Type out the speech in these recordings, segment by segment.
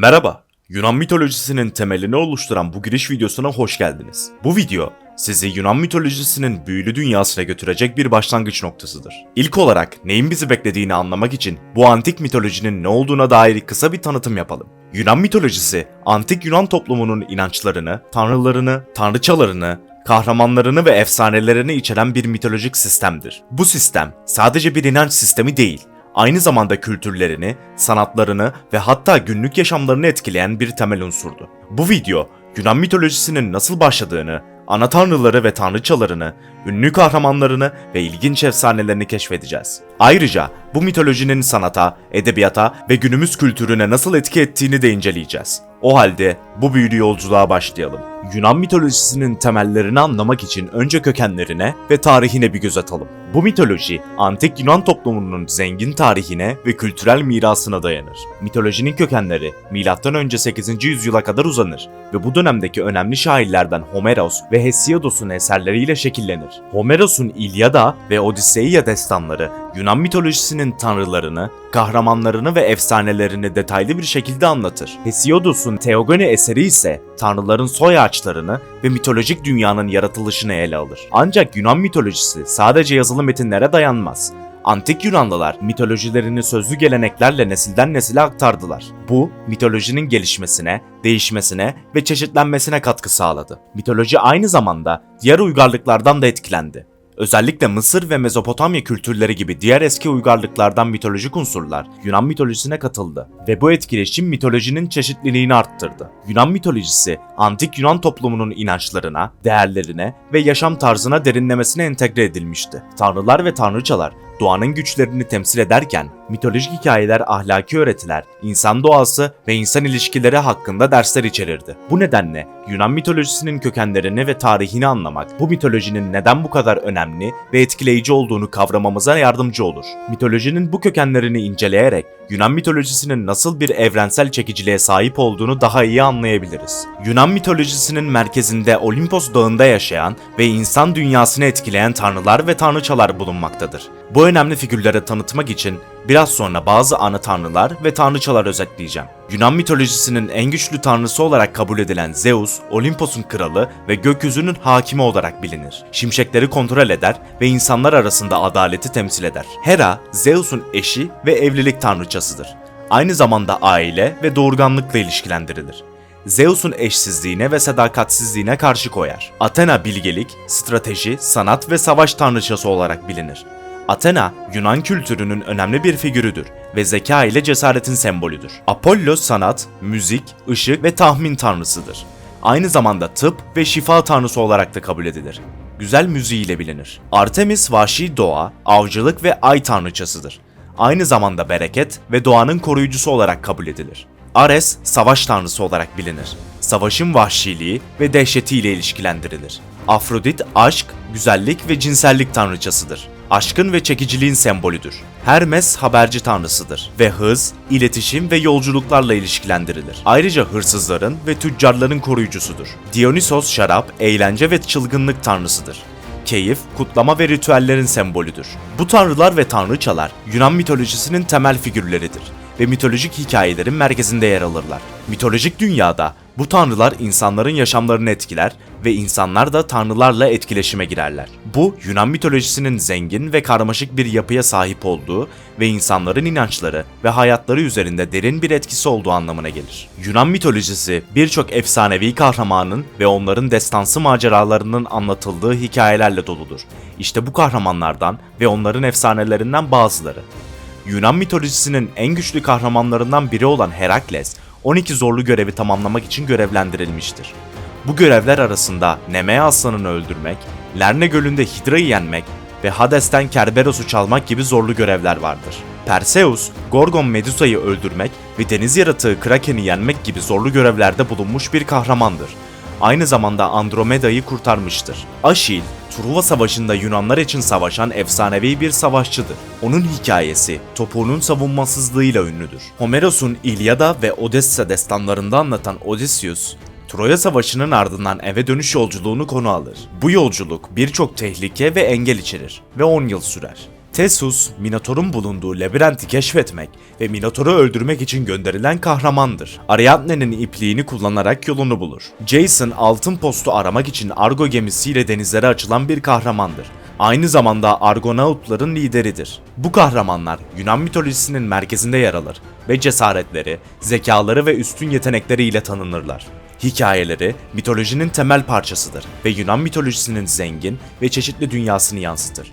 Merhaba, Yunan mitolojisinin temelini oluşturan bu giriş videosuna hoş geldiniz. Bu video, sizi Yunan mitolojisinin büyülü dünyasına götürecek bir başlangıç noktasıdır. İlk olarak neyin bizi beklediğini anlamak için bu antik mitolojinin ne olduğuna dair kısa bir tanıtım yapalım. Yunan mitolojisi, antik Yunan toplumunun inançlarını, tanrılarını, tanrıçalarını, kahramanlarını ve efsanelerini içeren bir mitolojik sistemdir. Bu sistem sadece bir inanç sistemi değil, aynı zamanda kültürlerini, sanatlarını ve hatta günlük yaşamlarını etkileyen bir temel unsurdu. Bu video, Yunan mitolojisinin nasıl başladığını, ana tanrıları ve tanrıçalarını, ünlü kahramanlarını ve ilginç efsanelerini keşfedeceğiz. Ayrıca bu mitolojinin sanata, edebiyata ve günümüz kültürüne nasıl etki ettiğini de inceleyeceğiz. O halde bu büyülü yolculuğa başlayalım. Yunan mitolojisinin temellerini anlamak için önce kökenlerine ve tarihine bir göz atalım. Bu mitoloji, antik Yunan toplumunun zengin tarihine ve kültürel mirasına dayanır. Mitolojinin kökenleri M.Ö. 8. yüzyıla kadar uzanır ve bu dönemdeki önemli şairlerden Homeros ve Hesiodos'un eserleriyle şekillenir. Homeros'un İlyada ve Odiseiya destanları Yunan mitolojisinin tanrılarını, kahramanlarını ve efsanelerini detaylı bir şekilde anlatır. Hesiodos'un Teogoni eseri ise tanrıların soy ağaçlarını ve mitolojik dünyanın yaratılışını ele alır. Ancak Yunan mitolojisi sadece yazılı metinlere dayanmaz. Antik Yunanlılar mitolojilerini sözlü geleneklerle nesilden nesile aktardılar. Bu, mitolojinin gelişmesine, değişmesine ve çeşitlenmesine katkı sağladı. Mitoloji aynı zamanda diğer uygarlıklardan da etkilendi. Özellikle Mısır ve Mezopotamya kültürleri gibi diğer eski uygarlıklardan mitolojik unsurlar Yunan mitolojisine katıldı ve bu etkileşim mitolojinin çeşitliliğini arttırdı. Yunan mitolojisi, antik Yunan toplumunun inançlarına, değerlerine ve yaşam tarzına derinlemesine entegre edilmişti. Tanrılar ve tanrıçalar doğanın güçlerini temsil ederken mitolojik hikayeler ahlaki öğretiler, insan doğası ve insan ilişkileri hakkında dersler içerirdi. Bu nedenle Yunan mitolojisinin kökenlerini ve tarihini anlamak bu mitolojinin neden bu kadar önemli ve etkileyici olduğunu kavramamıza yardımcı olur. Mitolojinin bu kökenlerini inceleyerek Yunan mitolojisinin nasıl bir evrensel çekiciliğe sahip olduğunu daha iyi anlayabiliriz. Yunan mitolojisinin merkezinde Olimpos dağında yaşayan ve insan dünyasını etkileyen tanrılar ve tanrıçalar bulunmaktadır. Bu önemli figürleri tanıtmak için biraz sonra bazı ana tanrılar ve tanrıçalar özetleyeceğim. Yunan mitolojisinin en güçlü tanrısı olarak kabul edilen Zeus, Olimpos'un kralı ve gökyüzünün hakimi olarak bilinir. Şimşekleri kontrol eder ve insanlar arasında adaleti temsil eder. Hera, Zeus'un eşi ve evlilik tanrıçasıdır. Aynı zamanda aile ve doğurganlıkla ilişkilendirilir. Zeus'un eşsizliğine ve sadakatsizliğine karşı koyar. Athena bilgelik, strateji, sanat ve savaş tanrıçası olarak bilinir. Athena, Yunan kültürünün önemli bir figürüdür ve zeka ile cesaretin sembolüdür. Apollo sanat, müzik, ışık ve tahmin tanrısıdır. Aynı zamanda tıp ve şifa tanrısı olarak da kabul edilir. Güzel müziğiyle bilinir. Artemis vahşi doğa, avcılık ve ay tanrıçasıdır. Aynı zamanda bereket ve doğanın koruyucusu olarak kabul edilir. Ares, savaş tanrısı olarak bilinir. Savaşın vahşiliği ve dehşetiyle ilişkilendirilir. Afrodit, aşk, güzellik ve cinsellik tanrıçasıdır. Aşkın ve çekiciliğin sembolüdür. Hermes haberci tanrısıdır ve hız, iletişim ve yolculuklarla ilişkilendirilir. Ayrıca hırsızların ve tüccarların koruyucusudur. Dionysos şarap, eğlence ve çılgınlık tanrısıdır keyif, kutlama ve ritüellerin sembolüdür. Bu tanrılar ve tanrıçalar Yunan mitolojisinin temel figürleridir ve mitolojik hikayelerin merkezinde yer alırlar. Mitolojik dünyada bu tanrılar insanların yaşamlarını etkiler ve insanlar da tanrılarla etkileşime girerler. Bu Yunan mitolojisinin zengin ve karmaşık bir yapıya sahip olduğu ve insanların inançları ve hayatları üzerinde derin bir etkisi olduğu anlamına gelir. Yunan mitolojisi birçok efsanevi kahramanın ve onların destansı maceralarının anlatıldığı hikayelerle doludur. İşte bu kahramanlardan ve onların efsanelerinden bazıları. Yunan mitolojisinin en güçlü kahramanlarından biri olan Herakles, 12 zorlu görevi tamamlamak için görevlendirilmiştir. Bu görevler arasında Nemea aslanını öldürmek, Lerne Gölü'nde Hidra'yı yenmek ve Hades'ten Kerberos'u çalmak gibi zorlu görevler vardır. Perseus, Gorgon Medusa'yı öldürmek ve deniz yaratığı Kraken'i yenmek gibi zorlu görevlerde bulunmuş bir kahramandır. Aynı zamanda Andromeda'yı kurtarmıştır. Aşil, Truva Savaşı'nda Yunanlar için savaşan efsanevi bir savaşçıdır. Onun hikayesi topuğunun savunmasızlığıyla ünlüdür. Homeros'un İlyada ve Odessa destanlarında anlatan Odysseus, Troya Savaşı'nın ardından eve dönüş yolculuğunu konu alır. Bu yolculuk birçok tehlike ve engel içerir ve 10 yıl sürer. Theseus, Minotaur'un bulunduğu labirenti keşfetmek ve Minotaur'u öldürmek için gönderilen kahramandır. Ariadne'nin ipliğini kullanarak yolunu bulur. Jason, altın postu aramak için Argo gemisiyle denizlere açılan bir kahramandır. Aynı zamanda Argonautların lideridir. Bu kahramanlar Yunan mitolojisinin merkezinde yer alır ve cesaretleri, zekaları ve üstün yetenekleriyle tanınırlar. Hikayeleri mitolojinin temel parçasıdır ve Yunan mitolojisinin zengin ve çeşitli dünyasını yansıtır.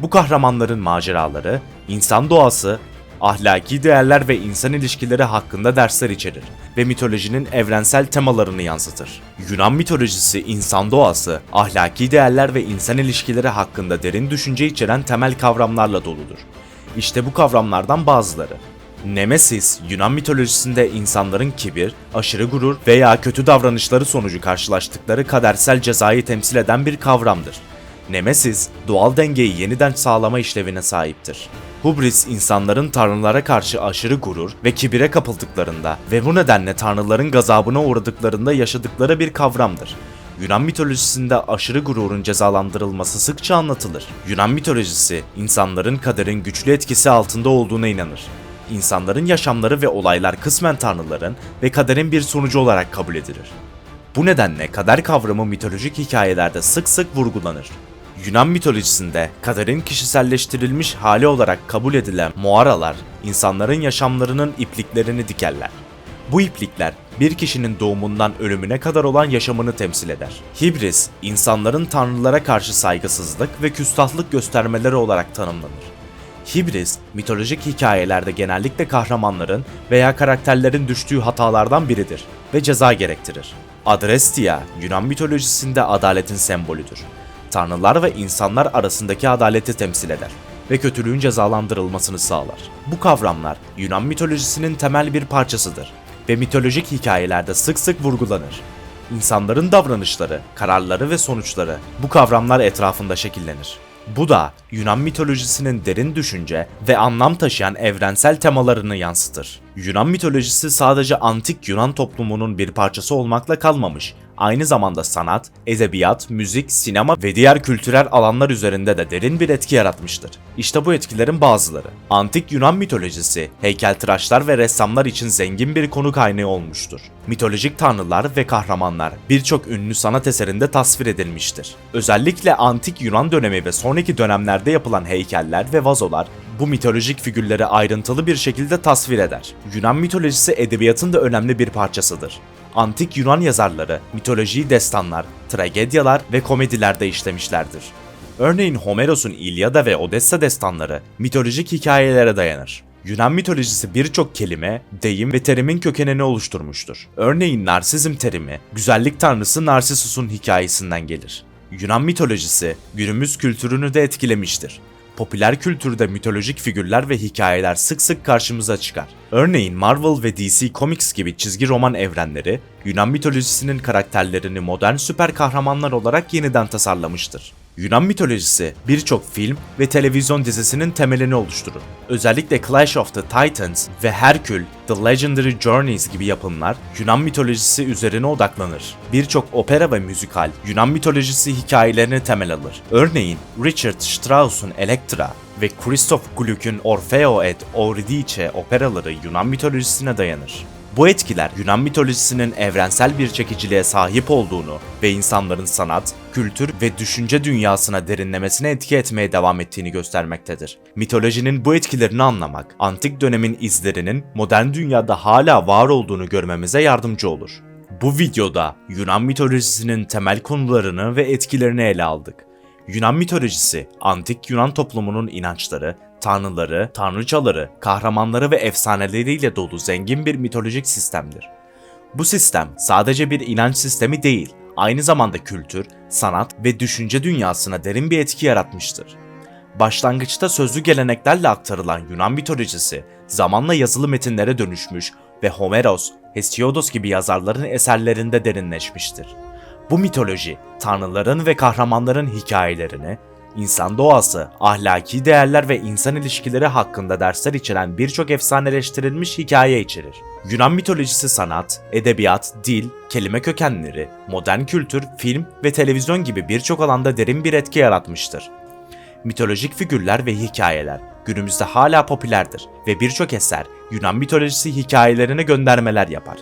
Bu kahramanların maceraları, insan doğası, ahlaki değerler ve insan ilişkileri hakkında dersler içerir ve mitolojinin evrensel temalarını yansıtır. Yunan mitolojisi insan doğası, ahlaki değerler ve insan ilişkileri hakkında derin düşünce içeren temel kavramlarla doludur. İşte bu kavramlardan bazıları. Nemesis, Yunan mitolojisinde insanların kibir, aşırı gurur veya kötü davranışları sonucu karşılaştıkları kadersel cezayı temsil eden bir kavramdır. Nemesis, doğal dengeyi yeniden sağlama işlevine sahiptir. Hubris, insanların tanrılara karşı aşırı gurur ve kibire kapıldıklarında ve bu nedenle tanrıların gazabına uğradıklarında yaşadıkları bir kavramdır. Yunan mitolojisinde aşırı gururun cezalandırılması sıkça anlatılır. Yunan mitolojisi, insanların kaderin güçlü etkisi altında olduğuna inanır. İnsanların yaşamları ve olaylar kısmen tanrıların ve kaderin bir sonucu olarak kabul edilir. Bu nedenle kader kavramı mitolojik hikayelerde sık sık vurgulanır. Yunan mitolojisinde kaderin kişiselleştirilmiş hali olarak kabul edilen Moiralar, insanların yaşamlarının ipliklerini dikerler. Bu iplikler bir kişinin doğumundan ölümüne kadar olan yaşamını temsil eder. Hibris, insanların tanrılara karşı saygısızlık ve küstahlık göstermeleri olarak tanımlanır. Hibris, mitolojik hikayelerde genellikle kahramanların veya karakterlerin düştüğü hatalardan biridir ve ceza gerektirir. Adrestia, Yunan mitolojisinde adaletin sembolüdür. Tanrılar ve insanlar arasındaki adaleti temsil eder ve kötülüğün cezalandırılmasını sağlar. Bu kavramlar Yunan mitolojisinin temel bir parçasıdır ve mitolojik hikayelerde sık sık vurgulanır. İnsanların davranışları, kararları ve sonuçları bu kavramlar etrafında şekillenir. Bu da Yunan mitolojisinin derin düşünce ve anlam taşıyan evrensel temalarını yansıtır. Yunan mitolojisi sadece antik Yunan toplumunun bir parçası olmakla kalmamış, aynı zamanda sanat, edebiyat, müzik, sinema ve diğer kültürel alanlar üzerinde de derin bir etki yaratmıştır. İşte bu etkilerin bazıları. Antik Yunan mitolojisi, heykeltıraşlar ve ressamlar için zengin bir konu kaynağı olmuştur. Mitolojik tanrılar ve kahramanlar birçok ünlü sanat eserinde tasvir edilmiştir. Özellikle antik Yunan dönemi ve sonraki dönemlerde yapılan heykeller ve vazolar bu mitolojik figürleri ayrıntılı bir şekilde tasvir eder. Yunan mitolojisi edebiyatın da önemli bir parçasıdır. Antik Yunan yazarları mitolojiyi destanlar, tragedyalar ve komedilerde işlemişlerdir. Örneğin Homeros'un İlyada ve Odessa destanları mitolojik hikayelere dayanır. Yunan mitolojisi birçok kelime, deyim ve terimin kökenini oluşturmuştur. Örneğin narsizm terimi, güzellik tanrısı Narsisus'un hikayesinden gelir. Yunan mitolojisi günümüz kültürünü de etkilemiştir popüler kültürde mitolojik figürler ve hikayeler sık sık karşımıza çıkar. Örneğin Marvel ve DC Comics gibi çizgi roman evrenleri Yunan mitolojisinin karakterlerini modern süper kahramanlar olarak yeniden tasarlamıştır. Yunan mitolojisi birçok film ve televizyon dizisinin temelini oluşturur. Özellikle Clash of the Titans ve Herkül, The Legendary Journeys gibi yapımlar Yunan mitolojisi üzerine odaklanır. Birçok opera ve müzikal Yunan mitolojisi hikayelerini temel alır. Örneğin Richard Strauss'un Elektra ve Christoph Gluck'un Orfeo et Euridice operaları Yunan mitolojisine dayanır. Bu etkiler Yunan mitolojisinin evrensel bir çekiciliğe sahip olduğunu ve insanların sanat, kültür ve düşünce dünyasına derinlemesine etki etmeye devam ettiğini göstermektedir. Mitolojinin bu etkilerini anlamak, antik dönemin izlerinin modern dünyada hala var olduğunu görmemize yardımcı olur. Bu videoda Yunan mitolojisinin temel konularını ve etkilerini ele aldık. Yunan mitolojisi, antik Yunan toplumunun inançları, tanrıları, tanrıçaları, kahramanları ve efsaneleriyle dolu zengin bir mitolojik sistemdir. Bu sistem sadece bir inanç sistemi değil, aynı zamanda kültür, sanat ve düşünce dünyasına derin bir etki yaratmıştır. Başlangıçta sözlü geleneklerle aktarılan Yunan mitolojisi zamanla yazılı metinlere dönüşmüş ve Homeros, Hesiodos gibi yazarların eserlerinde derinleşmiştir. Bu mitoloji, tanrıların ve kahramanların hikayelerini, insan doğası, ahlaki değerler ve insan ilişkileri hakkında dersler içeren birçok efsaneleştirilmiş hikaye içerir. Yunan mitolojisi sanat, edebiyat, dil, kelime kökenleri, modern kültür, film ve televizyon gibi birçok alanda derin bir etki yaratmıştır. mitolojik figürler ve hikayeler günümüzde hala popülerdir ve birçok eser Yunan mitolojisi hikayelerine göndermeler yapar.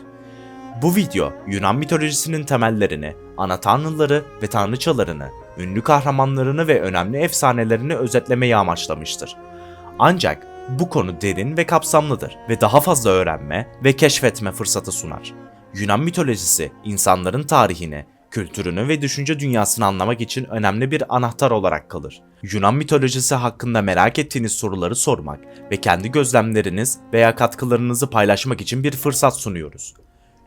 Bu video Yunan mitolojisinin temellerini, ana tanrıları ve tanrıçalarını, ünlü kahramanlarını ve önemli efsanelerini özetlemeyi amaçlamıştır. Ancak bu konu derin ve kapsamlıdır ve daha fazla öğrenme ve keşfetme fırsatı sunar. Yunan mitolojisi insanların tarihini, kültürünü ve düşünce dünyasını anlamak için önemli bir anahtar olarak kalır. Yunan mitolojisi hakkında merak ettiğiniz soruları sormak ve kendi gözlemleriniz veya katkılarınızı paylaşmak için bir fırsat sunuyoruz.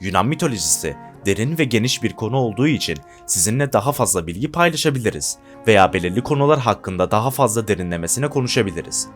Yunan mitolojisi derin ve geniş bir konu olduğu için sizinle daha fazla bilgi paylaşabiliriz veya belirli konular hakkında daha fazla derinlemesine konuşabiliriz.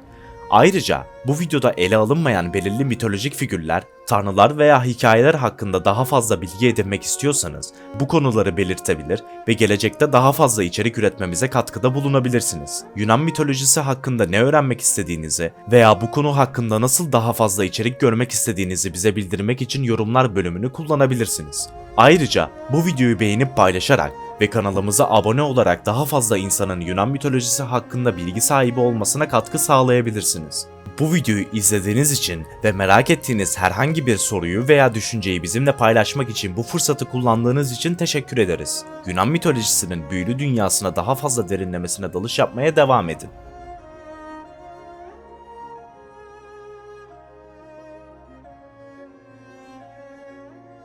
Ayrıca bu videoda ele alınmayan belirli mitolojik figürler, tanrılar veya hikayeler hakkında daha fazla bilgi edinmek istiyorsanız bu konuları belirtebilir ve gelecekte daha fazla içerik üretmemize katkıda bulunabilirsiniz. Yunan mitolojisi hakkında ne öğrenmek istediğinizi veya bu konu hakkında nasıl daha fazla içerik görmek istediğinizi bize bildirmek için yorumlar bölümünü kullanabilirsiniz. Ayrıca bu videoyu beğenip paylaşarak ve kanalımıza abone olarak daha fazla insanın Yunan mitolojisi hakkında bilgi sahibi olmasına katkı sağlayabilirsiniz. Bu videoyu izlediğiniz için ve merak ettiğiniz herhangi bir soruyu veya düşünceyi bizimle paylaşmak için bu fırsatı kullandığınız için teşekkür ederiz. Yunan mitolojisinin büyülü dünyasına daha fazla derinlemesine dalış yapmaya devam edin.